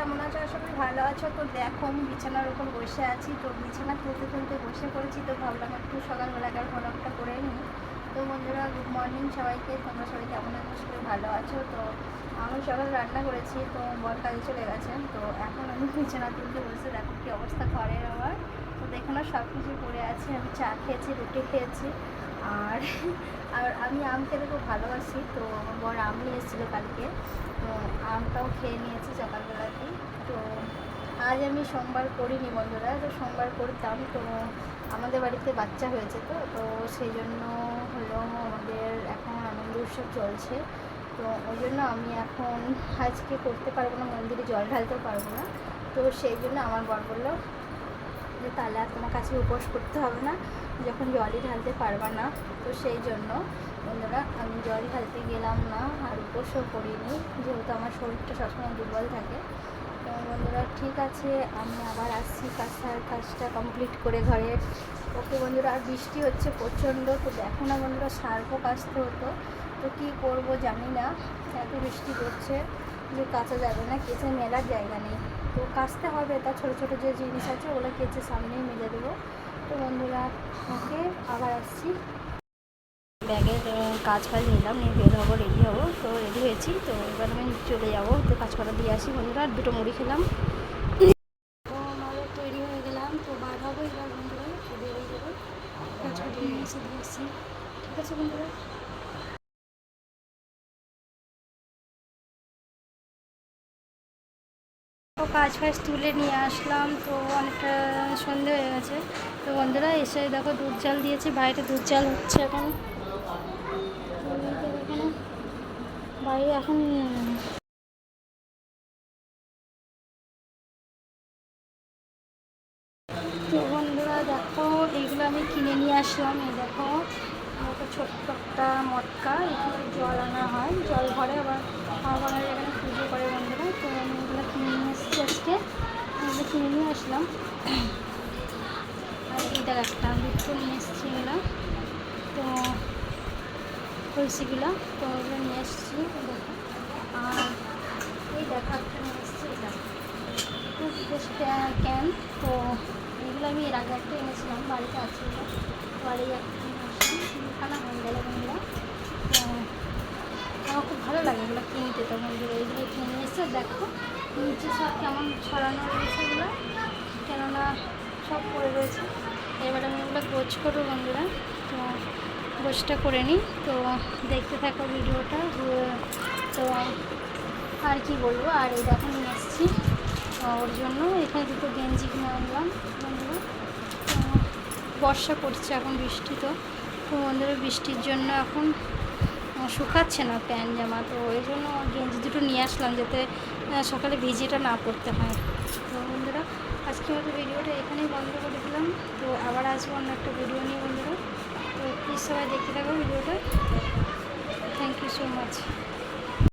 কেমন আছো? করি ভালো আছো। তো দেখো, আমি বিছানার উপর বসে আছি। তো বিছানা তুলতে তুলতে বসে পড়েছি। তো ভাবলাম একটু সকালবেলাকার ব্লগটা করে নিই। তো বন্ধুরা গুড মর্নিং সবাইকে। তোমরা সবাই কেমন আছো? করি ভালো আছো। তো আমি সকাল রান্না করেছি। তো বর কাজে চলে গেছেন তো এখন আমি বিছানা তুলতে বসে, দেখো কী অবস্থা ঘরের আমার তো দেখো না সব কিছু পড়ে আছে। আমি চা খেয়েছি, রুটি খেয়েছি। আর আর আমি আম খেতে খুব ভালোবাসি, তো আমার বর আম নিয়ে এসেছিল কালকে। তো আমটাও খেয়ে নিয়েছি সকালবেলাতেই। তো আজ আমি সোমবার করিনি বন্ধুরা, তো সোমবার করতাম। তো আমাদের বাড়িতে বাচ্চা হয়েছে তো তো সেই জন্য হলো আমাদের এখন আনন্দ উৎসব চলছে। তো ওই জন্য আমি এখন আজকে করতে পারব না, মন্দিরে জল ঢালতেও পারব না। তো সেই জন্য আমার বর বলল যে তাহলে আর তোমার কাছে উপোস করতে হবে না, যখন জলই ঢালতে পারবে না। তো সেই জন্য বন্ধুরা, আমি জল ঢালতে গেলাম না, আর উপোসও করিনি, যেহেতু আমার শরীরটা সবসময় দুর্বল থাকে। তো বন্ধুরা, ঠিক আছে, আমি আবার আসছি কাজটার কাজটা কমপ্লিট করে ঘরে। ওকে বন্ধুরা, আর বৃষ্টি হচ্ছে প্রচণ্ড, তো দেখো না বন্ধুরা সার্ফও কাচতে হতো। তো কী করব জানি না, এত বৃষ্টি পড়ছে, যে কাঁচা যাবে না, কেচে মেলার জায়গা নেই। তো কাচতে হবে তা ছোটো ছোটো যে জিনিস আছে, ওগুলো কেচে সামনেই মেলে দেবো। তো বন্ধুরা, ওকে আবার আসছি। ব্যাগের কাজ ফাজ নিলাম, নিয়ে বের হব রেডি হব। তো রেডি হয়েছি, তো এবার আমি চলে যাব তো কাজ করা দিয়ে আসি বন্ধুরা, আর দুটো মুড়ি খেলাম। তৈরি হয়ে গেলাম, তো বার এবার বন্ধুরা, বেরিয়ে দিয়ে ঠিক আছে বন্ধুরা? তো কাজ ফাজ তুলে নিয়ে আসলাম, তো অনেকটা সন্ধে হয়ে গেছে। তো বন্ধুরা, এসে দেখো দুধ জাল দিয়েছি, বাইরে দুধ জাল হচ্ছে এখন। বাইরে এখন তো বন্ধুরা, দেখো, এইগুলো আমি কিনে নিয়ে আসলাম। এই দেখো, একটা ছোট্ট একটা মটকা, এখানে জল আনা হয়। জল ভরে আবার আমার এখানে পুজো করে বন্ধুরা, তো আমি এগুলো কিনে আজকে এগুলো কিনে নিয়ে আসলাম। আর এটা একটা দুটো নিয়ে এসেছি এগুলো। তো কলসিগুলো, তো এগুলো নিয়ে এসেছি আর এই দেখো একটা নিয়ে এসেছি এটা ক্যান তো এগুলো আমি এর আগে একটা এনেছিলাম, বাড়িতে আছে বাড়ি একটা নিয়ে হয়ে তো আমার খুব ভালো লাগে এগুলো কিনতে, তো বন্ধুরা, এগুলো কিনে এসে দেখো। নিচে সব কেমন ছড়ানো রয়েছে এগুলো? কেননা সব পড়ে রয়েছে। এবার আমি এগুলো গোছ করব বন্ধুরা। তো গোছটা করে নিই। তো দেখতে থাকো ভিডিওটা। তো আর কি বলব? আর এই দেখো, নিয়ে এসেছি। ওর জন্য এখানে দুটো গেঞ্জি কিনে আনলাম বন্ধুরা। বর্ষা পড়ছে এখন বৃষ্টি তো। তো বন্ধুরা, বৃষ্টির জন্য এখন শুকাচ্ছে না প্যান্ট জামা। তো ওই জন্য গেঞ্জি দুটো নিয়ে আসলাম যাতে সকালে ভিজিটা না করতে হয়। তো বন্ধুরা, আজকে হয়তো ভিডিওটা এখানেই বন্ধ করে দিলাম। তো আবার আসব অন্য একটা ভিডিও নিয়ে বন্ধুরা। তো প্লিজ সবাই দেখতে থাকো ভিডিওটা। Thank you so much